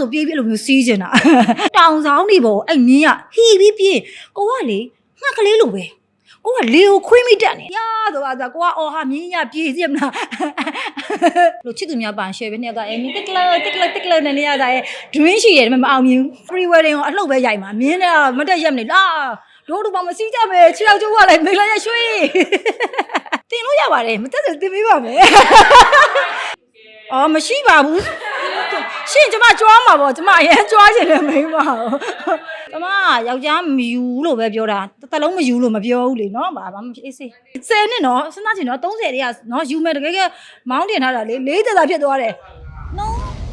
ဆိုပြေးပြေးလို့မျိုးစီးကျင်တာတောင်ဆောင်နေပေါ့အဲ့မြင်းကဟီပြီးပြေးကိုကလေငှက်ကလေးလိုပဲကိုကလေကိုခွေးမိတက်နေရာဆိုတာကကိုကအော်ဟာမြင်းရပြေးစီမလားလို့ချစ်သူများပန်ရှယ်ပဲနှစ်ယောက်ကအဲမြင်းတက်ကလတက်ကလတက်ကလနဲ့နေရတာရဲ့ dream ရှိရတယ်မအောင်မြင် free wedding ကိုအလှုပ်ပဲရိုက်မှာမြင်းကမတက်ရက်မနေလားတို့တို့ဘာမစီးကြမယ်ခြေထောက်ကျိုးကလည်းမိလာရရွှေတင်လို့ရပါတယ်မတက်တယ်တင်ပေးပါမယ်အော်မရှိပါဘူး ရှင်ကျမကြွားမှာပေါ့ကျမအရင်ကြွားချင်တယ်မိန်းမဟုတ်ကျမကယောက်ျားမယူလို့ပဲပြောတာတစ်သက်လုံးမယူလို့မပြောဘူးလေနော်ဘာမှမဖြစ်အေးစေးဆယ်နှစ်နော်စဉ်းစားချင်တော့30တည်းကနော်ယူမယ်တကယ်ကမောင်းတင်ထားတာလေလေးသက်သာဖြစ်သွားတယ်နော်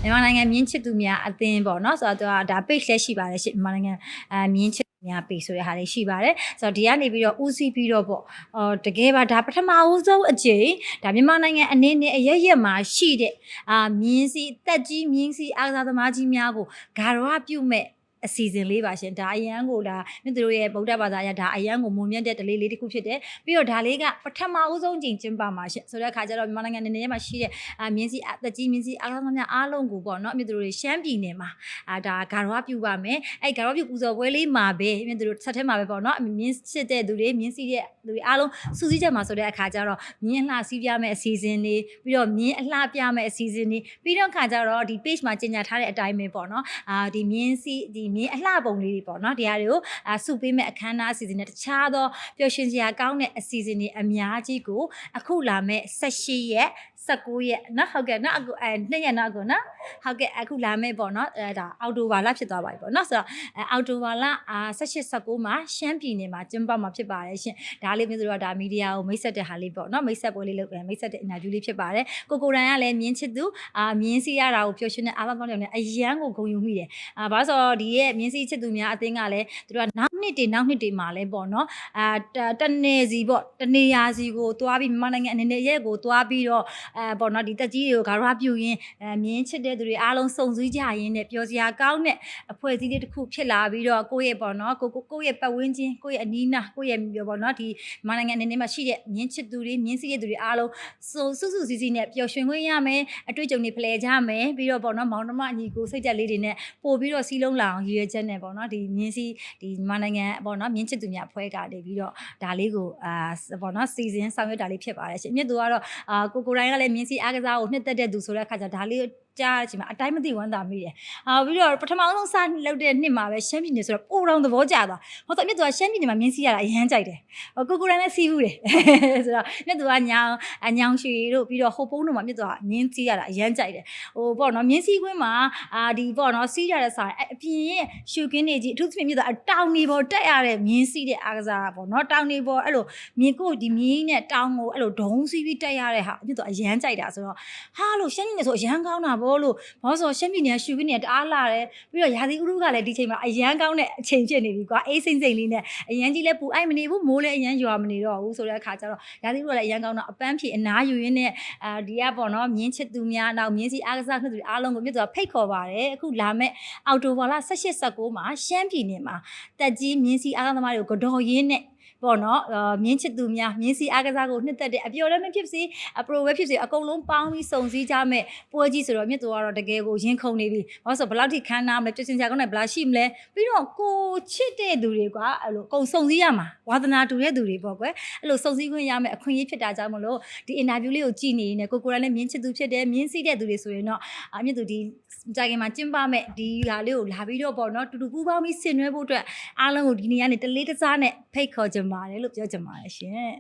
မြန်မာနိုင်ငံမြင်းချစ်သူများအသင်းပေါ့နော်ဆိုတော့သူကဒါ page လည်းရှိပါတယ်ရှင်မြန်မာနိုင်ငံအဲမြင်းချစ်သူများ page ဆိုတဲ့ဟာလေးရှိပါတယ်ဆိုတော့ဒီကနေပြီးတော့ဦးစီးပြီးတော့ပေါ့အော်တကယ်ပါဒါပထမဦးဆုံးအကြိမ်ဒါမြန်မာနိုင်ငံအနေနဲ့အရရက်မှာရှိတဲ့အာမြင်းစီတက်ကြီးမြင်းစီအားကစားသမားကြီးများကိုဂါရဝပြုမဲ့ အစီအစဉ်လေးပါရှင်ဒါအရန်ကိုဒါမြင့်တို့ရဲ့ဗုဒ္ဓဘာသာအရဒါအရန်ကိုမွန်မြတ်တဲ့ဒလေးလေးတစ်ခုဖြစ်တယ်ပြီးတော့ဒါလေးကပထမဦးဆုံးကြိမ်ကျင်းပမှာရှင်ဆိုတဲ့အခါကျတော့မြန်မာနိုင်ငံနေနေမှာရှိတဲ့အာမြင်းစီအတက်ကြီးမြင်းစီအားကစားသမားများအားလုံးကိုပေါ့နော်မြင့်တို့တွေရှမ်းပြည်နယ်မှာအာဒါဂါရဝပြုပါမယ်အဲ့ဂါရဝပြုပူဇော်ပွဲလေးမှာပဲမြင့်တို့ဆက်ထဲမှာပဲပေါ့နော်မြင်းစစ်တဲ့သူတွေမြင်းစီတဲ့သူတွေအားလုံးစူးစီးချက်မှာဆိုတဲ့အခါကျတော့မြင်းလှစီးပြမယ့်အစီအစဉ်လေးပြီးတော့မြင်းအလှပြမယ့်အစီအစဉ်လေးပြီးတော့ခါကျတော့ဒီ page မှာကြီးညာထားတဲ့အတိုင်းပဲပေါ့နော်အာဒီမြင်းစီဒီမြင်းအလှပုံလေးတွေပေါ့နော်ဒီဟာတွေကိုအာစုပေးမဲ့အခမ်းအနားအစီအစဉ်နဲ့တခြားသောပျော်ရွှင်စရာကောင်းတဲ့အစီအစဉ်တွေအများကြီးကိုအခုလာမဲ့18ရက် 19ရက်နော်ဟုတ်ကဲ့နော်အခုအဲနှစ်ရက်နော်အခုနော်ဟုတ်ကဲ့အခုလာမဲ့ပေါ့နော်အဲဒါအော်တိုဘာလဖြစ်သွားပါပြီပေါ့နော်ဆိုတော့အဲအော်တိုဘာလအာ18 19မှာရှမ်းပြည်နယ်မှာကျင်းပမှာဖြစ်ပါတယ်ရှင်ဒါလေးမျိုးဆိုတော့ဒါမီဒီယာကိုမိတ်ဆက်တဲ့ဟာလေးပေါ့နော်မိတ်ဆက်ပွဲလေးလုပ်တယ်မိတ်ဆက်တဲ့အင်တာဗျူးလေးဖြစ်ပါတယ်ကိုကိုရန်ကလည်းမြင်းချစ်သူအာမြင်းစီရတာကိုပျော်ရွှင်တဲ့အားလုံးကောင်းတယ်နဲ့အရန်ကိုဂုဏ်ယူမိတယ်အာဘာလို့ဆိုတော့ဒီရဲ့မြင်းစီချစ်သူများအသင်းကလည်းသူတို့ကနောက်နှစ်တွေနောက်နှစ်တွေမှာလည်းပေါ့နော်အာတနေစီပေါ့တနေရာစီကိုသွားပြီးမြန်မာနိုင်ငံအနေနဲ့ရဲ့ကိုသွားပြီးတော့အဲပေါ့နော်ဒီတက်ကြီးတွေကိုဂါရဝပြုရင်းအဲမြင်းချစ်တဲ့သူတွေအားလုံးစုံစည်းကြရင်းနဲ့ပျော်စရာကောင်းတဲ့အဖွဲ့အစည်းလေးတစ်ခုဖြစ်လာပြီးတော့ကိုယ့်ရဲ့ပေါ့နော်ကိုကိုကိုယ့်ရဲ့ပတ်ဝန်းကျင်ကိုယ့်ရဲ့အနီးနားကိုယ့်ရဲ့ပေါ့နော်ဒီမြန်မာနိုင်ငံအနေနဲ့မှာရှိတဲ့မြင်းချစ်သူတွေမြင်းစည်းတဲ့သူတွေအားလုံးစုစုစုစည်းစည်းနဲ့ပျော်ရွှင်ခွင့်ရမယ်အတွေ့အကြုံတွေဖလှယ်ကြမယ်ပြီးတော့ပေါ့နော်မောင်နှမအညီကိုစိတ်ကြက်လေးတွေနဲ့ပို့ပြီးတော့စီးလုံးလာအောင်ရည်ရွယ်ချက်နဲ့ပေါ့နော်ဒီမြင်းစည်းဒီမြန်မာနိုင်ငံပေါ့နော်မြင်းချစ်သူများဖွဲကနေပြီးတော့ဒါလေးကိုအာပေါ့နော်စီစဉ်ဆောင်ရွက်တာလေးဖြစ်ပါတယ်ရှင်မြစ်သူကတော့အာကိုကိုတိုင်းကလည်းမြင်းစည်းအားကစားကိုနှစ်သက်တဲ့သူဆိုတဲ့အခါကျဒါလေး ကြားတဲ့အချိန်မှာအတိုင်းမသိဝမ်းသာမိတယ်။အာပြီးတော့ပထမဆုံးစလုပ်တဲ့နှစ်မှာပဲရှမ်းပြည်နယ်ဆိုတော့ပိုတောင်သဘောကျသွား။ဟောတော့မြစ်သူကရှမ်းပြည်နယ်မှာမြင်းစီးရတာအရန်ကြိုက်တယ်။ဟောကိုကိုရန်လည်းစီးဘူးတယ်။ဆိုတော့မြစ်သူကညောင်အညောင်ရွှေတို့ပြီးတော့ဟိုပုံးတို့မှာမြစ်သူကမြင်းစီးရတာအရန်ကြိုက်တယ်။ဟိုပေါ့နော်မြင်းစီးခွင်းမှာအာဒီပေါ့နော်စီးရတဲ့ဆိုင်အပြင်ရဲ့ရှူကင်းနေကြီးအထူးသဖြင့်မြစ်သူကတောင်နေပေါ်တက်ရတဲ့မြင်းစီးတဲ့အားကစားပေါ့နော်တောင်နေပေါ်အဲ့လိုမြင်းကိုဒီမြင်းနဲ့တောင်ကိုအဲ့လိုဒုံစီးပြီးတက်ရတဲ့ဟာမြစ်သူအရန်ကြိုက်တာဆိုတော့ဟာလို့ရှမ်းပြည်နယ်ဆိုအရန်ကောင်းတာဗောလို့ဘာလို့ဆိုရှမ်းပြည်နယ်ရှူကင်းနေတအားလာတယ်ပြီးတော့ရာသီဥတုကလည်းဒီချိန်မှာအရန်ကောင်းတဲ့အချိန်ဖြစ်နေပြီကွာအေးစိမ့်စိမ့်လေးနဲ့အရန်ကြီးလည်းပူအိုက်မနေဘူးမိုးလည်းအရန်ရွာမနေတော့ဘူးဆိုတဲ့အခါကျတော့ရာသီဥတုကလည်းအရန်ကောင်းတော့အပန်းဖြေအနားယူရင်းနဲ့အာဒီကပေါ့နော်မြင်းချစ်သူများနောက်မြင်းစီအားကစားခွင့်သူအားလုံးကိုမြတ်သူကဖိတ်ခေါ်ပါတယ်အခုလာမဲ့အော်တိုဘာလ18 19မှာရှမ်းပြည်နယ်မှာတက်ကြီးမြင်းစီအားကစားသမားတွေကိုကတော်ရင်းနဲ့ ပေါ့နော်အာမြင်းချစ်သူများမြင်းစီအားကစားကိုနှစ်သက်တဲ့အပျော်လည်းမဖြစ်စေအပရိုပဲဖြစ်စေအကုန်လုံးပေါင်းပြီးစုံစည်းကြမဲ့ပွဲကြီးဆိုတော့မြတ်သူကတော့တကယ်ကိုရင်ခုန်နေပြီဘာလို့ဆိုဘယ်လောက်ထိခမ်းနားမလဲပြည့်စင်ကြကောင်းတယ်ဘယ်လောက်ရှိမလဲပြီးတော့ကိုချစ်တဲ့သူတွေကအဲ့လိုအကုန်စုံစည်းရမှာဝါသနာတူတဲ့သူတွေပေါ့ကွယ်အဲ့လိုစုံစည်းခွင့်ရမယ်အခွင့်အရေးဖြစ်တာကြောင့်မလို့ဒီအင်တာဗျူးလေးကိုကြည့်နေရင်လည်းကိုကိုရန်လည်းမြင်းချစ်သူဖြစ်တယ်မြင်းစီးတဲ့သူတွေဆိုရင်တော့အမြတ်သူဒီကြိုင်ကင်မှာကျင်းပမဲ့ဒီဟာလေးကိုလာပြီးတော့ပေါ့နော်တူတူပူးပေါင်းပြီးဆင်နွှဲဖို့အတွက်အားလုံးကိုဒီနေ့ကနေတလေးတစားနဲ့ဖိတ်ခေါ်ကြပါတယ်လို့ပြောကြပါတယ်ရှင်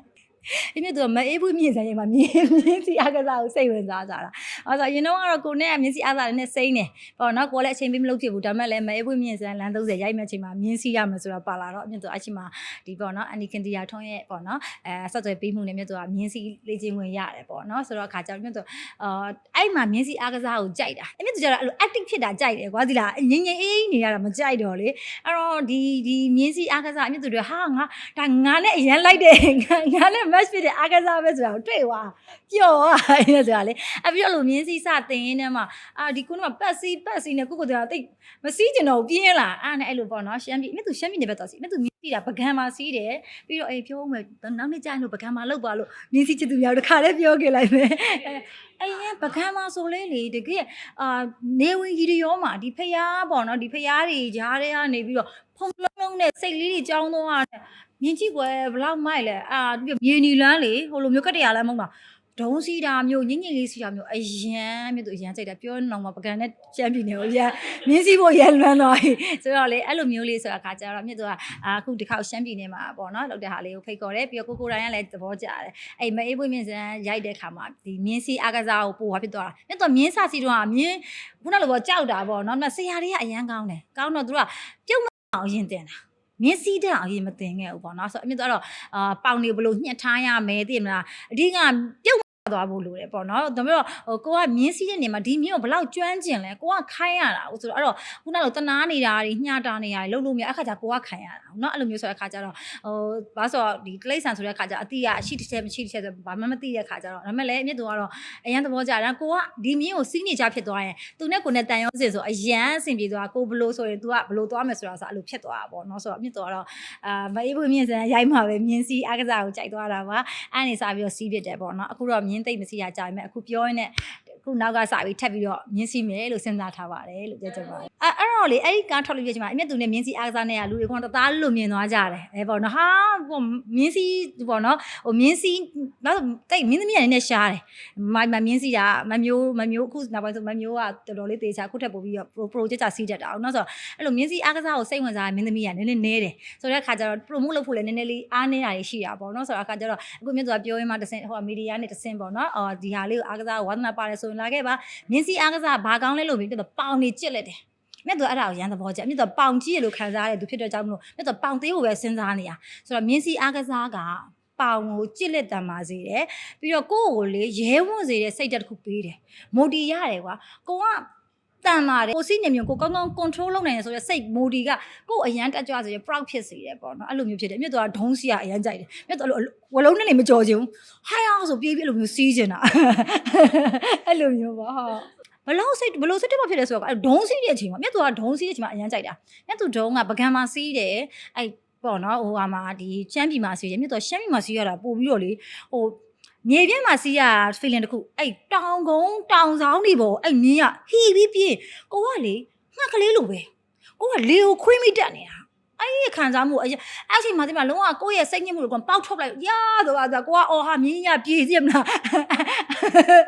ဒီမြတ်သူကမအေးဘူးမြင်ဆိုင်ရင်မှာမြင်းမြင်းစီအားကစားကိုစိတ်ဝင်စားကြတာ။အဲဆိုရင်တော့ကတော့ကိုနဲ့ကမြင်းစီအားစားနဲ့စိမ့်နေ။ပေါ့နော်ကိုလည်းအချိန်ပေးမလုပ်ဖြစ်ဘူးဒါပေမဲ့လည်းမအေးဘူးမြင်ဆိုင်လမ်း30ရိုက်မဲ့အချိန်မှာမြင်းစီရမယ်ဆိုတာပါလာတော့မြတ်သူအချိန်မှာဒီပေါ့နော်အန်ဒီကန်တီယာထုံးရဲ့ပေါ့နော်အဲဆက်သွယ်ပေးမှုနဲ့မြတ်သူကမြင်းစီလေ့ကျင့်ဝင်ရတယ်ပေါ့နော်ဆိုတော့အခါကျတော့မြတ်သူအာအဲ့မှာမြင်းစီအားကစားကိုကြိုက်တာ။မြတ်သူကျတော့အဲ့လို active ဖြစ်တာကြိုက်တယ်ကွာဒီလားငြိမ်ငြိမ်အေးနေရတာမကြိုက်တော့လေ။အဲ့တော့ ဒီဒီမြင်းစီအားကစားမြတ်သူတွေဟာငါဒါငါနဲ့အရန်လိုက်တယ်ငါငါနဲ့ match ဖြစ်တဲ့အားကစားပဲဆိုတာကိုတွေ့သွားပျော်သွားအဲ့ဒါဆိုတာလေအပြီးတော့လိုမြင်းစီစတင်ရင်းနဲ့မှအာဒီကုန်းကပတ်စီပတ်စီနဲ့ကိုကိုတည်းကတိတ်မစီးကျင်တော့ဘူးပြင်းလာအဲ့နဲ့အဲ့လိုပေါ့နော်ရှမ်းပြည်မြတ်သူရှမ်းပြည်နယ်ဘက်တော့စီမြတ်သူ တိတာပကံမှာစီးတယ်ပြီးတော့အေးပြောဦးမယ်နောက်နေ့ကျရင်လို့ပကံမှာလောက်ပါလို့မြင်းစီချစ်သူများတခါလေးပြောခဲ့လိုက်မယ်အဲအဲ့ရင်ပကံမှာဆိုလဲလေတကယ်အာနေဝင်ကြီးတွေရောမှာဒီဖျားပေါ့နော်ဒီဖျားတွေကြားထဲကနေပြီးတော့ဖုံလုံးလုံးနဲ့စိတ်လေးတွေကြောင်းသွားတယ်မြင်းကြည့်ွယ်ဘလောက်မိုက်လဲအာပြီးမြေနီလန်းလေဟိုလိုမျိုးကတရလန်းမဟုတ်လား ဒုံးစီတာမျိုးညင်ညင်လေးစီတာမျိုးအရန်မြတ်သူအရန်စိတ်တာပြောနေတော့မှပကံနဲ့ချမ်းပြည်နေကိုရန်မြင်းစီဖို့ရန်လွမ်းသွားပြီဆိုတော့လေအဲ့လိုမျိုးလေးဆိုတာခါကြတော့မြတ်သူကအာအခုဒီခေါက်ရှမ်းပြည်နေမှာပေါ့နော်လောက်တဲ့ဟာလေးကိုဖိတ်ခေါ်တယ်ပြီးတော့ကိုကိုရိုင်းကလည်းသဘောကျတယ်အဲ့မအေးပွင့်မြင့်စံရိုက်တဲ့ခါမှာဒီမြင်းစီအားကစားကိုပို့သွားဖြစ်သွားတာမြတ်သူကမြင်းစစီတော့မြင်းခုနလိုပေါ့ကြောက်တာပေါ့နော်မဆရာတွေကအရန်ကောင်းတယ်ကောင်းတော့သူကပြုတ်မအောင်ရင်တင်တာမြင်းစီတဲ့အောင်ရင်မတင်ခဲ့ဘူးပေါ့နော်ဆိုတော့အမြင့်တော့အာပေါင်နေဘလို့ညှက်ထားရမယ်သိမလားအဓိကပြုတ် သွားဖို့လိုတယ်ပေါ့နော်ဒါပေမဲ့ဟိုကိုကမြင်းစီးတဲ့နေမှာဒီမြင်းကိုဘလောက်ကျွမ်းကျင်လဲကိုကခိုင်းရတာဆိုတော့အဲ့တော့ခုနကတနာနေတာတွေညှတာနေတာတွေလုံးလုံးမြအခါကျကိုကခိုင်းရတာเนาะအဲ့လိုမျိုးဆိုတဲ့အခါကျတော့ဟိုဘာဆိုတော့ဒီတိရစ္ဆာန်ဆိုတဲ့အခါကျအတိကအရှိတစ်ချက်မရှိတစ်ချက်ဆိုဘာမှမသိတဲ့အခါကျတော့ဒါပေမဲ့လည်းအမြင့်သူကတော့အရန်သဘောကျတယ်ကိုကဒီမြင်းကိုစီးနေကြဖြစ်သွားရင်သူနဲ့ကိုနဲ့တန်ရောစင်ဆိုအရန်အဆင်ပြေသွားကိုဘလို့ဆိုရင် तू ကဘလို့သွားမယ်ဆိုတာဆိုအဲ့လိုဖြစ်သွားတာပေါ့เนาะဆိုတော့အမြင့်သူကတော့အာမအေးဘူးမြင့်စံရိုက်မှာပဲမြင်းစီးအားကစားကိုကြိုက်သွားတာပါအဲ့နေစားပြီးတော့စီးဖြစ်တယ်ပေါ့เนาะအခုတော့မြင်း းသိမ့်မစီးရကြပြီမဲ့အခုပြောရင်းနဲ့အ ခုနောက်ကစပြီးထပ်ပြီးတော့မြင်းစီးမယ်လို့စဉ်းစားထားပါတယ်လို့ပြောချင်ပါတယ်အဲ့အဲ့တော့လေအဲ့ဒီကားထွက်လို့ပြချင်ပါအမြင့်သူနဲ့မြင်းစီးအားကစားနဲ့ကလူတွေကတသားလို့မြင်သွားကြတယ်အဲပေါ့နော်ဟာဟိုမြင်းစီးပေါ့နော်ဟိုမြင်းစီးနောက်တိတ်မြင်းသမီးကလည်းနည်းနည်းရှားတယ်မမမြင်းစီးကမမျိုးမမျိုးအခုနောက်ပိုင်းဆိုမမျိုးကတော်တော်လေးတေချာခုထက်ပိုပြီးတော့ pro project စီးတတ်တာအောင်နော်ဆိုတော့အဲ့လိုမြင်းစီးအားကစားကိုစိတ်ဝင်စားတဲ့မင်းသမီးကနည်းနည်းနဲတယ်ဆိုတဲ့အခါကျတော့ promote လုပ်ဖို့လည်းနည်းနည်းလေးအားနေတာတွေရှိတာပေါ့နော်ဆိုတော့အခါကျတော့အခုမြင့်သူကပြောရင်းမှတစင်ဟိုမီဒီယာနဲ့တစင်ပေါ့နော်အော်ဒီဟာလေးကိုအားကစားကိုဝါသနာပါတယ်ဆိုရင်လာခဲ့ပါမြင်းစီအားကစားဘာကောင်းလဲလို့ပြီးတော့ပေါင်နေကြစ်လက်တယ်မြတ်သူအဲ့ဒါကိုရန်သဘောကျမြတ်သူပေါင်ကြီးရလို့ခံစားရတဲ့သူဖြစ်တဲ့ကြောင့်မလို့မြတ်သူပေါင်သေးကိုပဲစဉ်းစားနေရဆိုတော့မြင်းစီအားကစားကပေါင်ကိုကြစ်လက်တံပါစေတယ်ပြီးတော့ကိုယ့်ကိုလေရဲဝံ့စေတဲ့စိတ်ဓာတ်တစ်ခုပေးတယ်မိုတီရတယ်ကွာကိုက တန်ပါတယ်ကိုစီးနေမြုံကိုကောင်းကောင်း control လုပ်နိုင်တယ်ဆိုရယ်စိတ်မိုဒီကကိုယ်အရန်တက်ကြွစေရယ် proud ဖြစ်စေတယ်ပေါ့နော်အဲ့လိုမျိုးဖြစ်တယ်မြတ်သူကဒုံးစီကအရန်ကြိုက်တယ်မြတ်သူအဲ့လိုဝလုံးနဲ့နေမကြော်ချင်ဘူးဟိုင်းအောင်ဆိုပြေးပြေးအဲ့လိုမျိုးစီးချင်တာအဲ့လိုမျိုးပါဟာဘလို့စိတ်ဘလို့စိတ်တက်မဖြစ်လဲဆိုတော့အဲ့ဒုံးစီးတဲ့အချိန်မှာမြတ်သူကဒုံးစီးတဲ့အချိန်မှာအရန်ကြိုက်တာမြတ်သူဒုံးကပကံမှာစီးတယ်အဲ့ပေါ့နော်ဟိုဟာမှာဒီချမ်းပြည်မှာစီးတယ်မြတ်သူကရှမ်းပြည်မှာစီးရတာပို့ပြီးတော့လေဟို မြေပြင်းမှာစီးရ feeling တခုအဲ့တောင်ကုန်းတောင်ဆောင်တွေပေါ့အဲ့မြင်းကဟီပြီးပြင်းကိုကလေငှက်ကလေးလိုပဲကိုကလေကိုခွေးမိတက်နေတာ အဲ့ဒီခံစားမှုအရင်အဲ့ချိန်မှာဒီမှာလုံးဝကိုယ့်ရဲ့စိတ်ညစ်မှုကိုပေါက်ထုတ်လိုက်ရာဆိုတာကကိုကအော်ဟာမြင်းရပြေးသိရမလား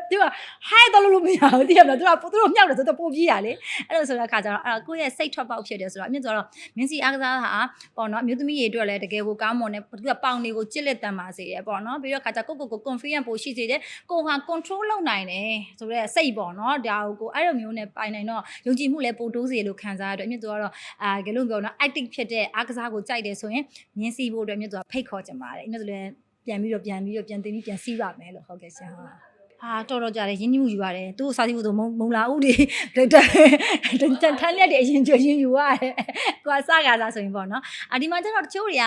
ဒီမှာဟိုက်တော့လို့မရဘူးသိရမလားသူကသူတို့မြောက်တယ်ဆိုတော့ပို့ပြေးရလေအဲ့လိုဆိုတဲ့အခါကျတော့အဲ့ကိုယ့်ရဲ့စိတ်ထွက်ပေါက်ဖြစ်တယ်ဆိုတော့အမြင့်ဆိုတော့မင်းစီအားကစားဟာပေါ့နော်အမျိုးသမီးတွေအတွက်လည်းတကယ်ကိုကောင်းမွန်တယ်သူကပေါင်တွေကိုကြစ်လက်တန်ပါစေတယ်ပေါ့နော်ပြီးတော့ခါကျကိုကိုကို confidence ပိုရှိစေတယ်ကိုဟာ control လုပ်နိုင်တယ်ဆိုတော့စိတ်ပေါ့နော်ဒါကိုကိုအဲ့လိုမျိုးနဲ့ပိုင်နိုင်တော့ယုံကြည်မှုလည်းပိုတိုးစေလို့ခံစားရတော့အမြင့်သူကတော့အာကလေးပြောနော် active ဖြစ်တဲ့အားကစားကိုကြိုက်တယ်ဆိုရင်မြင်းစီဖို့အတွက်အမြင့်သူကဖိတ်ခေါ်ကြပါတယ်အမြင့်သူလည်းပြန်ပြီးတော့ပြန်ပြီးတော့ပြန်သိပြီးပြန်စီးပါမယ်လို့ဟုတ်ကဲ့ရှင်ဟုတ် ဟာတော်တော်ကြတယ်ရင်းနှီးမှုယူရတယ်သူ့ကိုစားစီဖို့ဆိုမုံမုံလာဦးဒီတက်တက်တက်ထန်းလက်တွေအရင်ကျွရင်ယူရတယ်ကွာစကားစားဆိုရင်ပေါ့နော်အာဒီမှာကျတော့တချို့တွေက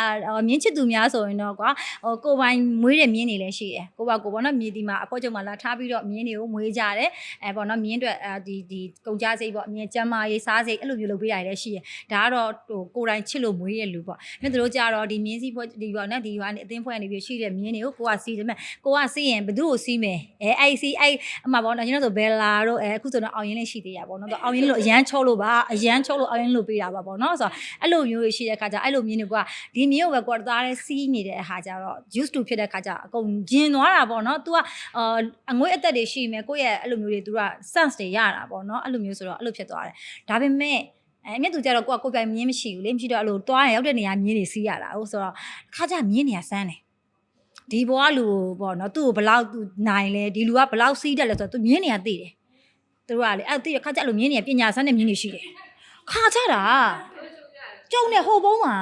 မြင်းချစ်သူများဆိုရင်တော့ကွာဟိုကိုပိုင်မွေးတဲ့မြင်းတွေလည်းရှိတယ်ကိုပါကိုပေါ့နော်မြင်းဒီမှာအဖော်ကျုံမှာလာထားပြီးတော့မြင်းတွေကိုမွေးကြတယ်အဲပေါ့နော်မြင်းတွေဒီဒီကုန်ကြစိတ်ပေါ့မြင်းကျမ်းမာရေးစားစိတ်အဲ့လိုမျိုးလုပ်ပေးရတယ်ရှိတယ်ဒါကတော့ဟိုကိုတိုင်ချစ်လို့မွေးရလူပေါ့မြင်းတို့ကြတော့ဒီမြင်းစီဖွဲ့ဒီပေါ့နော်ဒီဟာနေအသင်းဖွဲ့နေပြီးရှိတဲ့မြင်းတွေကိုကိုကစီးတယ်မဲ့ကိုကစီးရင်ဘသူ့ကိုစီးမယ်အဲအဲ့စီအဲ့အမှပေါ့နော်ကျွန်တော်ဆိုဘယ်လာတော့အဲအခုဆိုတော့အောင်ရင်လေးရှိသေးရပေါ့နော်တော့အောင်ရင်လို့အရန်ချုံးလို့ပါအရန်ချုံးလို့အောင်ရင်လို့ပေးတာပါပေါ့နော်ဆိုတော့အဲ့လိုမျိုးရှိတဲ့ခါကျအဲ့လိုမြင်းတွေကဒီမြင်းကိုပဲကိုသားလေးစီးနေတဲ့အခါကျတော့ used to ဖြစ်တဲ့ခါကျအကုန်ဂျင်သွားတာပေါ့နော် तू ကအအငွေ့အသက်တွေရှိမယ်ကိုယ့်ရဲ့အဲ့လိုမျိုးတွေ तू က sense တွေရတာပေါ့နော်အဲ့လိုမျိုးဆိုတော့အဲ့လိုဖြစ်သွားတယ်ဒါပေမဲ့အဲမြတ်သူကြတော့ကိုကကိုယ်ပိုင်မြင်းမရှိဘူးလေမရှိတော့အဲ့လိုတွားရရောက်တဲ့နေရာမြင်းတွေစီးရတာဟုတ်ဆိုတော့ခါကျမြင်းနေရစမ်းတယ် ဒီဘွားလူပေါ့နော်သူ့ကိုဘလောက်သူနိုင်လဲဒီလူကဘလောက်စီးတယ်လဲဆိုတော့သူမြင်းနေရသိတယ်သူကလေအဲ့သိရခါကျအဲ့လိုမြင်းနေရပညာစမ်းတဲ့မြင်းတွေရှိတယ်ခါကျတာကြုံတဲ့ဟိုဘုံမှာ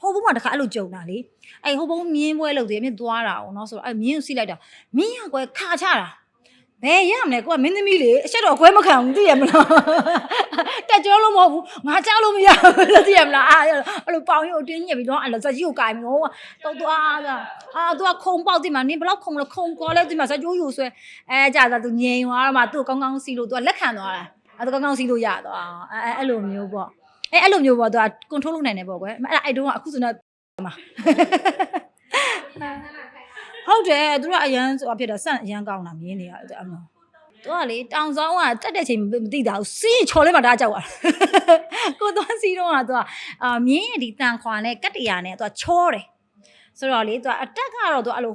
ဟိုဘုံမှာတခါအဲ့လိုကြုံတာလေအဲ့ဟိုဘုံမြင်းပွဲလုပ်သေးတယ်မြင်းသွားတာအောင်နော်ဆိုတော့အဲ့မြင်းကိုစီးလိုက်တာမြင်းကကွယ်ခါချတာ ဘယ်ရမလဲကိုကမင်းသမီးလေအချက်တော်ခွဲမခံဘူးသိရမလားတက်ကြောလို့မဟုတ်ဘူးငါကြားလို့မရဘူးသိရမလားအဲ့အဲ့လိုပေါင်ရုပ်တင်းညက်ပြီးတော့အဲ့လိုဇက်ကြီးကိုကင်ပြီးတော့တော့သွားတာအာသူကခုံပေါက်တိမှာနင်းဘလောက်ခုံလို့ခုံကောလဲတိမှာဇက်ကျိုးယူဆွဲအဲကြာတာသူငြိမ်သွားတော့မှသူ့ကောင်းကောင်းစီးလို့သူကလက်ခံသွားတာအဲ့သူကောင်းကောင်းစီးလို့ရသွားအဲအဲ့လိုမျိုးပေါ့အဲအဲ့လိုမျိုးပေါ့သူက control လုပ်နိုင်တယ်ပေါ့ကွယ်အဲ့အဲ့တုန်းကအခုဆိုတော့မှာ ဟုတ်တယ်သူကအရန်ဆိုဖြစ်တာစန့်အရန်ကောင်းတာမြင်နေရတယ်အမေသူကလေတောင်ဆောင်ကတက်တဲ့ချိန်မသိတာဘူးစီးချော်လဲမှာဒါကြောက်သွားကိုသွားစီးတော့ကသူကအာမြင်းရဲ့ဒီတန်ခွာနဲ့ကတ္တရာနဲ့သူကချောတယ်ဆိုတော့လေသူကအတက်ကတော့သူအဲ့လို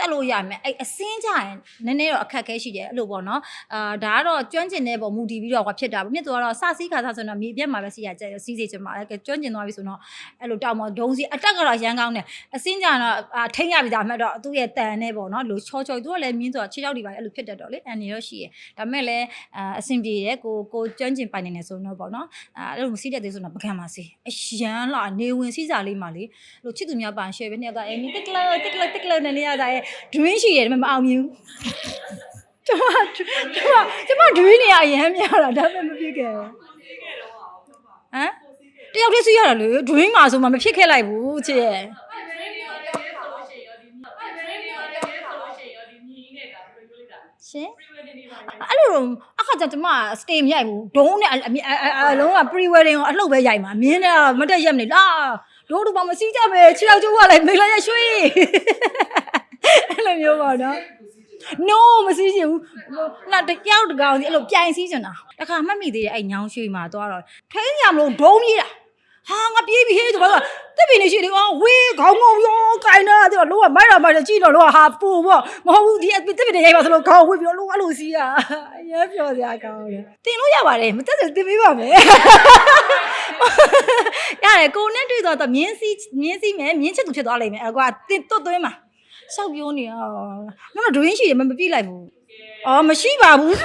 တက်လို့ရမယ်အဲ့အစင်းကြရင်နည်းနည်းတော့အခက်ခဲရှိတယ်အဲ့လိုပေါ့နော်အာဒါကတော့ကျွမ်းကျင်တဲ့ပုံမူတည်ပြီးတော့ဟောဖြစ်တာပေါ့မြစ်သူကတော့စစီးခါစားဆိုတော့မြေပြက်မှာပဲစီးရကြစီးစီချင်ပါလေကျွမ်းကျင်သွားပြီဆိုတော့အဲ့လိုတောက်မဒုံစီအတက်ကတော့ရန်ကောင်းတယ်အစင်းကြတော့အာထိမ့်ရပြီဒါမှတော့သူ့ရဲ့တန်နဲ့ပေါ့နော်လို့ချောချောသူကလည်းမြင်းဆိုတော့ခြေထောက်တွေပါအဲ့လိုဖြစ်တတ်တော့လေအန်နေရောရှိရဒါမဲ့လည်းအာအဆင်ပြေတယ်ကိုကိုကျွမ်းကျင်ပိုင်နေတယ်ဆိုတော့ပေါ့နော်အာအဲ့လိုမစီးတတ်သေးဆိုတော့ပကံပါစီအရန်လာနေဝင်စီးစာလေးမှလေလို့ချစ်သူများပန်ရှယ်ပဲနှစ်ယောက်ကအဲနီတက်လောတက်လောတက်လောနဲ့နေရတာရဲ့ dream ရှိရတယ်မအောင်မြင်ဘူးကျမကျမကျမ dream နေရအရန်များတာဒါပေမဲ့မဖြစ်ခဲ့ဘူးဟမ်တယောက်တည်းစီးရတာလေ dream မှာဆိုမှမဖြစ်ခဲ့လိုက်ဘူးချစ်ရဲ့ရှင်အဲ့လိုတော့အခါကျကျမစတေးမရိုက်ဘူးဒုံးနဲ့အမြအအအလုံးက pre wedding ကိုအလှုပ်ပဲရိုက်မှာမြင်းနဲ့မတက်ရက်မနေလားဒိုးတို့ဘာမစီးကြပဲခြေထောက်ကျိုးကလည်းမိလာရရွှေ အဲ့လိုမျိုးပါနော် no မစီးချင်ဘူးနောက်တကြောက်တကောင်စီအဲ့လိုပြိုင်စီးချင်တာတခါမှတ်မိသေးတယ်အဲ့ညောင်းရွှေမှာသွားတော့ထိန်းရမလို့ဒုံးကြီးတာဟာငါပြေးပြီဟေးဆိုတော့တက်ပြီနေရှိတယ်အော်ဝေးခေါင်းငုံရောကိုင်းတာတဲ့လောကမိုက်တာမိုက်တာကြည့်တော့လောကဟာပူပေါ့မဟုတ်ဘူးဒီတက်ပြီနေရိုက်ပါဆိုလို့ခေါင်းဝေးပြီးတော့လောကလို့စီးတာအရေးပြောစရာကောင်းတယ်တင်လို့ရပါတယ်မတက်တယ်တင်ပေးပါမယ်ရတယ်ကိုနဲ့တွေ့တော့တော့မြင်းစီးမြင်းစီးမယ်မြင်းချစ်သူဖြစ်သွားလိမ့်မယ်အဲ့ကွာတင်တွတ်သွင်းမှာ ရှောက်ပြောနေရမမဒွင်းရှိတယ်မမပြိလိုက်ဘူးအော်မရှိပါဘူး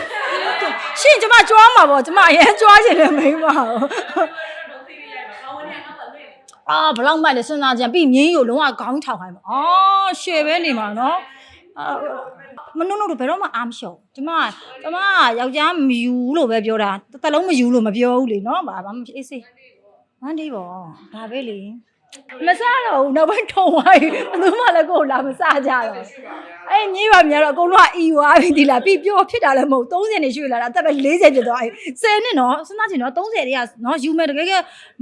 ရှင်ကျမကြွားမှာပေါ့ကျမအရင်ကြွားချင်တယ်မိန်းမဟုတ်အာဘလောက်မှလည်းစဉ်းစားကြံပြီးမြင်းရုံလုံးဝခေါင်းထောက်ခိုင်းပါအော်ရှယ်ပဲနေမှာနော်အာမနှုတ်နှုတ်တော့ဘယ်တော့မှအားမလျှော့ကျမကျမယောက်ျားမယူလို့ပဲပြောတာတစ်လုံးမယူလို့မပြောဘူးလေနော်ဘာမှမဖြစ်အေးစေးမန်းဒီပေါ့ဒါပဲလေ မစားတော့ဘူးနောက်ပိုင်းထုံသွားပြီဘယ်သူမှလည်းကိုယ်လာမစားကြတော့အဲ့ညီးပါများတော့အကုန်လုံးကအီဝါပြီဒီလားပြီးပြောဖြစ်တာလည်းမဟုတ်30နေရွှေ့လာတာအသက်ပဲ40ဖြစ်သွားပြီ10နှစ်နော်စဉ်းစားချင်တော့30တွေကနော်ယူမယ်တကယ်က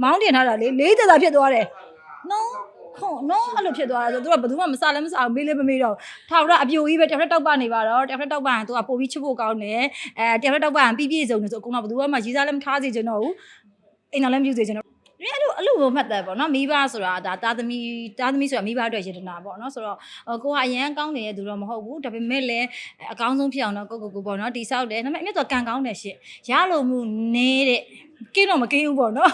မောင်းတင်ထားတာလေ40သာဖြစ်သွားတယ်နော်ဟုတ်နော်အဲ့လိုဖြစ်သွားတာဆိုသူကဘယ်သူမှမစားလည်းမစားဘူးမေးလည်းမမေးတော့ထာဝရအပြိုကြီးပဲတစ်ဖက်တောက်ပနေပါတော့တစ်ဖက်တောက်ပရင်သူကပို့ပြီးချစ်ဖို့ကောင်းတယ်အဲတစ်ဖက်တောက်ပရင်ပြည့်ပြည့်စုံနေဆိုအကုန်လုံးဘယ်သူမှရီးစားလည်းမထားစေချင်တော့ဘူးအိမ်တော်လည်းမပြုစေချင်တော့ ဒီအဲ့လိုအဲ့လိုပဲမှတ်တယ်ပေါ့နော်မိဘဆိုတာဒါတာသမီတာသမီဆိုတာမိဘအတွက်ယတနာပေါ့နော်ဆိုတော့ကိုကအရန်ကောင်းနေတဲ့သူတော့မဟုတ်ဘူးဒါပေမဲ့လည်းအကောင်းဆုံးဖြစ်အောင်တော့ကိုကိုကိုပေါ့နော်တိဆောက်တယ်ဒါပေမဲ့အမြတ်တော့ကံကောင်းတယ်ရှင့်ရလို့မှုနေတဲ့ကင်းတော့မကင်းဘူးပေါ့နော်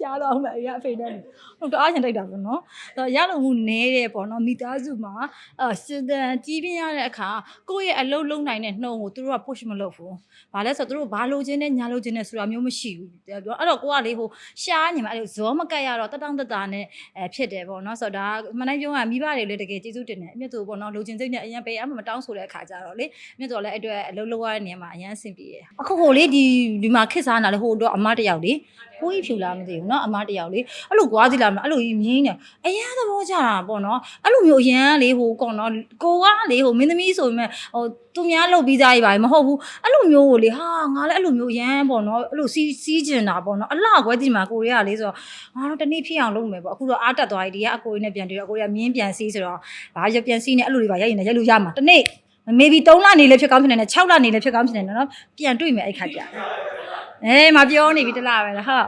ကြားတော့မှအရာဖေးတယ်ဟုတ်တော့အားချင်တိုက်တာပေါ့နော်ဆိုတော့ရလို့မှုနေတဲ့ပေါ့နော်မိသားစုမှာအစဒန်ကြီးပြင်းရတဲ့အခါကိုယ့်ရဲ့အလုပ်လုံးနိုင်တဲ့နှုံကိုသူတို့က push မလုပ်ဘူးဘာလဲဆိုတော့သူတို့ဘာလိုချင်နဲ့ညာလိုချင်နဲ့ဆိုတာမျိုးမရှိဘူးအဲ့တော့ကိုကလေဟိုရှားညီမအဲ့လိုဇောမကတ်ရတော့တတောင်းတတာနဲ့အဲဖြစ်တယ်ပေါ့နော်ဆိုတော့ဒါမနိုင်ပြောကမိဘတွေလည်းတကယ်ကျေးဇူးတင်တယ်အမြတ်သူပေါ့နော်လိုချင်စိတ်နဲ့အရင်ပေးအမှမတောင်းဆိုတဲ့အခါကျတော့လေအမြတ်သူလည်းအဲ့အတွက်အလုပ်လုပ်ရတဲ့နေရာမှာအရင်အဆင်ပြေတယ်အခုဟိုလေဒီဒီမှာခစ်စားနာလေဟိုတော့အမတစ်ယောက်လေကိုကြီးဖြူလားမသိဘူးเนาะအမတစ်ယောက်လေအဲ့လိုကွာစီလားမအဲ့လိုကြီးမြင်းနေအရင်သဘောကြတာပေါ့နော်အဲ့လိုမျိုးအရင်လေဟိုကောနော်ကိုကလေဟိုမင်းသမီးဆိုပေမဲ့ဟိုသူများလုပ်ပြီးသားကြီးပါမဟုတ်ဘူးအဲ့လိုမျိုးကိုလေဟာငါလည်းအဲ့လိုမျိုးရမ်းပေါ့နော်အဲ့လိုစီးစီးကျင်တာပေါ့နော်အလှကွဲဒီမှာကိုရီးယားလေးဆိုတော့ငါတို့တနေ့ဖြစ်အောင်လုပ်မယ်ပေါ့အခုတော့အားတက်သွားပြီဒီကအကိုရီးနဲ့ပြန်တွေ့တော့အကိုရီးကမြင်းပြန်စီးဆိုတော့ဘာရပြန်စီးနေအဲ့လိုတွေပါရိုက်ရင်လည်းရိုက်လို့ရမှာတနေ့ maybe 3လနေလည်းဖြစ်ကောင်းဖြစ်နေတယ်6လနေလည်းဖြစ်ကောင်းဖြစ်နေတယ်နော်ပြန်တွေ့မယ်အဲ့ခါကျ အေးမပြောနေပြီတလားပဲလားဟုတ်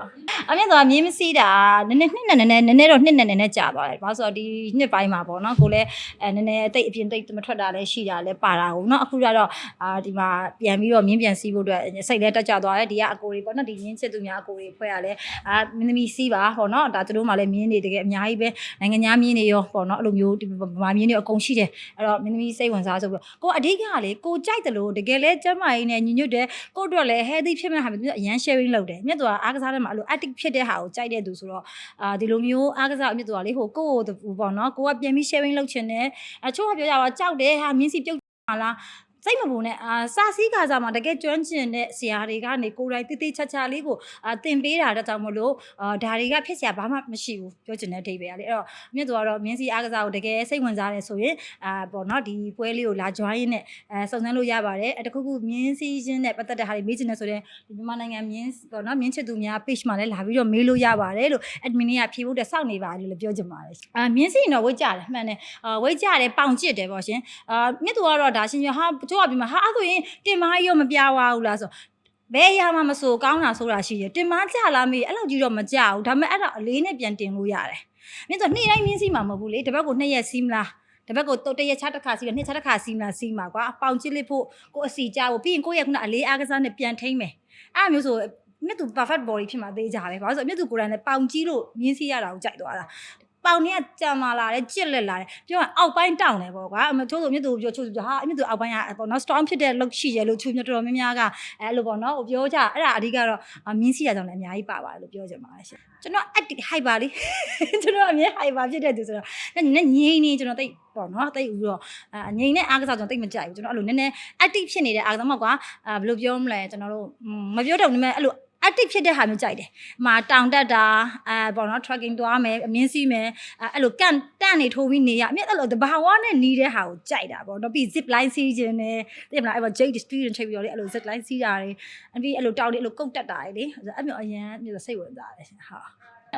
အမြင့်တော့မြင်းမစီးတာနည်းနည်းနှစ်နဲ့နည်းနည်းနည်းနည်းတော့နှစ်နဲ့နည်းနည်းကြာသွားတယ်ဘာလို့ဆိုတော့ဒီနှစ်ပိုင်းမှာပေါ့နော်ကိုလည်းအဲနည်းနည်းတိတ်အပြင်တိတ်မထွက်တာလည်းရှိတာလည်းပါတာဟုတ်နော်အခုကျတော့အာဒီမှာပြန်ပြီးတော့မြင်းပြန်စီးဖို့အတွက်စိတ်လည်းတက်ကြသွားတယ်ဒီကအကိုတွေပေါ့နော်ဒီမြင်းစစ်သူများအကိုတွေဖွဲ့ရလဲအာမင်းသမီးစီးပါပေါ့နော်ဒါသူတို့မှလည်းမြင်းတွေတကယ်အများကြီးပဲနိုင်ငံခြားမြင်းတွေရောပေါ့နော်အဲ့လိုမျိုးဒီဗမာမြင်းတွေအကုန်ရှိတယ်အဲ့တော့မင်းသမီးစိတ်ဝင်စားဆိုပြီးကိုအဓိကကလေကိုကြိုက်တယ်လို့တကယ်လဲကျမ်းမာရေးနဲ့ညီညွတ်တယ်ကိုအတွက်လည်း healthy ဖြစ်မဲ့ဟာမျိုးအရန် sharing လုပ်တယ်မြတ်သူကအားကစားထဲမှာအဲ့လို active ဖြစ်တဲ့ဟာကိုကြိုက်တဲ့သူဆိုတော့အာဒီလိုမျိုးအားကစားမြတ်သူကလေဟိုကိုကိုပေါ့နော်ကိုကပြန်ပြီး sharing လုပ်ချင်တယ်အချို့ကပြောကြတော့ကြောက်တယ်ဟာမြင်းစီပြုတ်ပါလား စိတ်မပူနဲ့အာစာစည်းကားစားမှာတကယ်ကျွမ်းကျင်တဲ့ဆရာတွေကနေကိုယ်တိုင်တိတိချာချာလေးကိုအာသင်ပေးတာတဲ့ကြောင့်မလို့အာဒါတွေကဖြစ်เสียဘာမှမရှိဘူးပြောချင်တဲ့အဓိပ္ပာယ်ကလေအဲ့တော့မြင့်သူကတော့မြင်းစီအားကစားကိုတကယ်စိတ်ဝင်စားတယ်ဆိုရင်အာပေါ့နော်ဒီပွဲလေးကိုလာ join ရင်းနဲ့အဲစုံစမ်းလို့ရပါတယ်အဲတခုခုမြင်းစီရင်းနဲ့ပတ်သက်တဲ့ဟာတွေမေးချင်တယ်ဆိုရင်ဒီမြန်မာနိုင်ငံမြင်းပေါ့နော်မြင်းချစ်သူများ page မှာလည်းလာပြီးတော့မေးလို့ရပါတယ်လို့ admin တွေကဖြေဖို့တက်စောင့်နေပါတယ်လို့လည်းပြောချင်ပါတယ်အာမြင်းစီတော့ဝိတ်ကြတယ်မှန်တယ်အာဝိတ်ကြတယ်ပေါင်ကျစ်တယ်ပေါ့ရှင်အာမြင့်သူကတော့ဒါရှင်ပြဟာ ကြောက်ပြီးမှဟာအဲ့ဆိုရင်တင်မာကြီးရောမပြားသွားဘူးလားဆိုဘယ်ရမှာမဆိုကောင်းတာဆိုတာရှိတယ်တင်မာကြလားမေးအဲ့လောက်ကြီးတော့မကြဘူးဒါပေမဲ့အဲ့ဒါအလေးနဲ့ပြန်တင်လို့ရတယ်မြင့်သူနေ့တိုင်းမြင်းစီမှာမဟုတ်ဘူးလေတပတ်ကိုနှစ်ရက်စီးမလားတပတ်ကိုတုတ်တရက်ချတစ်ခါစီးတယ်နှစ်ချတစ်ခါစီးမလားစီးမှာကွာပေါင်ချစ်လေးဖို့ကိုအစီကြဖို့ပြီးရင်ကိုယ့်ရဲ့ခုနအလေးအားကစားနဲ့ပြန်ထိမ့်မယ်အဲ့မျိုးဆိုမြင့်သူ perfect body ဖြစ်မှာသေးကြတယ်ဘာလို့ဆိုမြင့်သူကိုယ်တိုင်လည်းပေါင်ကြီးလို့မြင်းစီရတာကိုကြိုက်သွားတာ ပေါင်เนี่ยကြံမာလာတယ်ကြစ်လက်လာတယ်ပြောရင်အောက်ပိုင်းတောင်းတယ်ပေါ့ကွာအမချိုးဆိုမြင့်သူပြောချိုးဆိုဟာမြင့်သူအောက်ပိုင်းကပေါ့နော် storm ဖြစ်တဲ့ look ရှိရလို့ချိုးမြတ်တော်များများကအဲ့လိုပေါ့နော်ပြောကြအဲ့ဒါအဓိကတော့မြင်းစီရကြောင့်လည်းအများကြီးပါပါတယ်လို့ပြောချင်ပါတယ်ရှင်ကျွန်တော် active hyper လေးကျွန်တော်အမြဲ hyper ဖြစ်တဲ့သူဆိုတော့နည်းနည်းငြိမ်နေကျွန်တော်တိတ်ပေါ့နော်တိတ်ဦးတော့အငြိမ်နဲ့အားကစားကျွန်တော်တိတ်မကြိုက်ဘူးကျွန်တော်အဲ့လိုနည်းနည်း active ဖြစ်နေတဲ့အားကစားမောက်ကဘယ်လိုပြောမလဲကျွန်တော်တို့မပြောတော့ဘူးနည်းအဲ့လို active ဖြစ်တဲ့ဟာမျိုးကြိုက်တယ်။ဟမှာတောင်တက်တာအဲပေါ့နော် trekking သွားမယ်အမြင့်စီးမယ်အဲအဲ့လိုကန်တန့်နေထိုးပြီးနေရအမြင့်အဲ့လိုတဘာဝနဲ့နီးတဲ့ဟာကိုကြိုက်တာပေါ့နော်ပြီး zip line စီးခြင်းနဲ့သိမလားအဲ့ပေါ့ jade student ချိန်ပြီးတော့လေအဲ့လို zip line စီးတာတွေအပြီးအဲ့လိုတောင်တွေအဲ့လိုကုတ်တက်တာတွေလေအဲ့မျိုးအရင်မျိုးစိတ်ဝင်စားတယ်ဟာ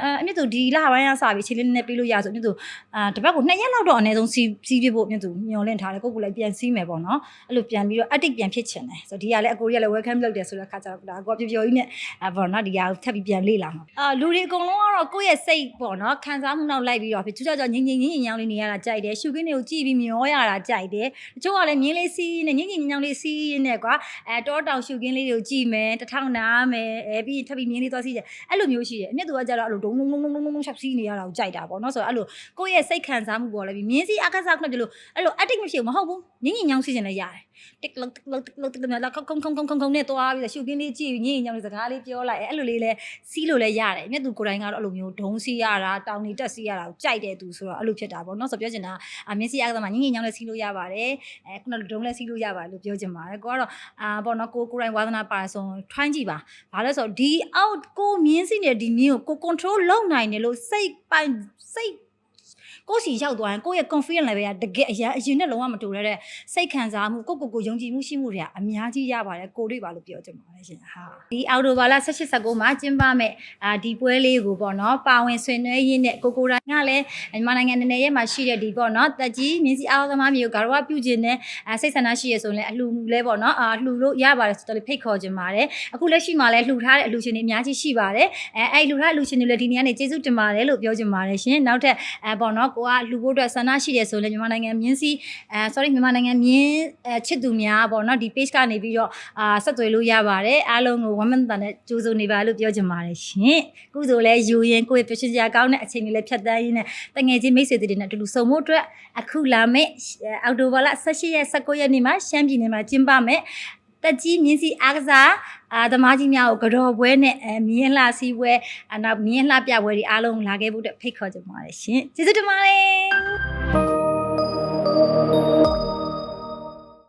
အဲအမြင့်သူဒီလပိုင်းကစပြီးခြေလေးနဲ့ပြီးလို့ရဆိုအမြင့်သူအာတပတ်ကို2ရက်လောက်တော့အနည်းဆုံးစီးစီးပြဖို့အမြင့်သူမျောလင့်ထားတယ်ကိုယ့်ကိုယ်လည်းပြန်စီးမယ်ပေါ့နော်အဲ့လိုပြန်ပြီးတော့ active ပြန်ဖြစ်ချင်တယ်ဆိုတော့ဒီကလည်းအကိုကြီးကလည်း welcome လုပ်တယ်ဆိုတော့ခါကြတော့ဒါကိုကပျော်ပျော်ကြီးနဲ့အဲပေါ့နော်ဒီကထပ်ပြီးပြန်လေ့လာမှာအာလူတွေအကုန်လုံးကတော့ကိုယ့်ရဲ့စိတ်ပေါ့နော်ခံစားမှုနောက်လိုက်ပြီးတော့ဖြစ်ချူချောချောငင်းငင်းငင်းငင်းညောင်းလေးနေရတာကြိုက်တယ်ရှုခင်းတွေကိုကြည့်ပြီးမျောရတာကြိုက်တယ်တချို့ကလည်းမြင်းလေးစီးနဲ့ငင်းငင်းညောင်းလေးစီးနဲ့ကွာအဲတောတောင်ရှုခင်းလေးတွေကိုကြည့်မယ်တထောင်နာမယ်အဲပြီးထပ်ပြီးမြင်းလေးသွားစီးတယ်အဲ့လိုမျိုးရှိတယ်အမြတ်သူကကြတော့အဲ့လိုဒုံဒုံဒုံဒုံဒုံဒုံချက်စီးနေရတာကိုကြိုက်တာပေါ့နော်ဆိုတော့အဲ့လိုကိုယ့်ရဲ့စိတ်ခံစားမှုပေါ်လည်းပြီးမြင်းစီးအကစားခုနကလို့အဲ့လို addict မရှိဘူးမဟုတ်ဘူးငင်းငင်းညောင်းစီးခြင်းလည်းရတယ် တစ်လုံးတစ်လုံးတစ်လုံးတစ်လုံးလောက်ခုံခုံခုံခုံခုံခုံနဲ့သွားပြီးရှုခင်းလေးကြည့်ပြီးညင်ညောင်းလေးစကားလေးပြောလိုက်အဲ့လိုလေးလဲစီးလို့လဲရတယ်မြတ်သူကိုယ်တိုင်ကတော့အဲ့လိုမျိုးဒုံစီးရတာတောင်နေတက်စီးရတာကိုကြိုက်တဲ့သူဆိုတော့အဲ့လိုဖြစ်တာပေါ့နော်ဆိုပြောချင်တာအမြင့်စီးရကမှညင်ညောင်းလေးစီးလို့ရပါတယ်အဲခုနကဒုံလေးစီးလို့ရပါတယ်လို့ပြောချင်ပါတယ်ကိုကတော့အာပေါ့နော်ကိုကိုယ်တိုင်ဝါသနာပါဆိုထွိုင်းကြည့်ပါဘာလဲဆိုတော့ဒီအောက်ကိုမြင်းစီးနေဒီမြင်းကိုကို control လုပ်နိုင်တယ်လို့စိတ်ပိုင်စိတ် ကိုယ်စီရောက်သွားရင်ကိုယ့်ရဲ့ confidence level ကတကယ်အရင်အရင်နဲ့လုံးဝမတူရတဲ့စိတ်ခံစားမှုကိုယ့်ကိုယ်ကိုယုံကြည်မှုရှိမှုတွေကအများကြီးရပါတယ်ကိုတွေ့ပါလို့ပြောချင်ပါတယ်ရှင်ဟာဒီအော်တိုဘာလ18 19မှာကျင်းပမဲ့အာဒီပွဲလေးကိုပေါ့နော်ပါဝင်ဆွေးနွေးရင်းနဲ့ကိုကိုတိုင်းကလည်းမြန်မာနိုင်ငံနယ်နယ်ရဲ့မှာရှိတဲ့ဒီပေါ့နော်တက်ကြီးမြင်းစီအားသမားမျိုးဂါရဝပြုခြင်းနဲ့အာစိတ်ဆန္ဒရှိရဆိုရင်လည်းအလှူလဲပေါ့နော်အာလှူလို့ရပါတယ်ဆိုတော့ဖိတ်ခေါ်ခြင်းပါတယ်အခုလက်ရှိမှာလည်းလှူထားတဲ့အလှူရှင်တွေအများကြီးရှိပါတယ်အဲအဲ့လှူထားအလှူရှင်တွေလည်းဒီနေ့ကနေကျေးဇူးတင်ပါတယ်လို့ပြောချင်ပါတယ်ရှင်နောက်ထပ်အဲပေါ့နော်ကိုကလှူဖို့အတွက်ဆန္ဒရှိတယ်ဆိုရင်လည်းမြန်မာနိုင်ငံမြင်းစီအဲ sorry မြန်မာနိုင်ငံမြင်းအဲချစ်သူများပေါ့နော်ဒီ page ကနေပြီးတော့အာဆက်သွယ်လို့ရပါတယ်အားလုံးကိုဝမ်းမတန်နဲ့ကြိုးစုံနေပါလို့ပြောချင်ပါတယ်ရှင်ကုသိုလ်လည်းယူရင်ကိုယ့်ရဲ့ပျော်ရွှင်စရာကောင်းတဲ့အချိန်တွေလည်းဖြတ်သန်းရင်းနဲ့တငယ်ချင်းမိတ်ဆွေတွေနဲ့အတူတူဆုံဖို့အတွက်အခုလာမယ့်အောက်တိုဘာလ18ရက်19ရက်နေ့မှာရှမ်းပြည်နယ်မှာကျင်းပမယ် တက်ကြီးမြင်းစီအားကစားအာသမားကြီးများကိုကြော်ပွဲနဲ့အဲမြင်းလှစီးပွဲအနောက်မြင်းလှပြပွဲတွေအားလုံးလာခဲ့ဖို့အတွက်ဖိတ်ခေါ်ကြပါတယ်ရှင်ကျေးဇူးတင်ပါတယ်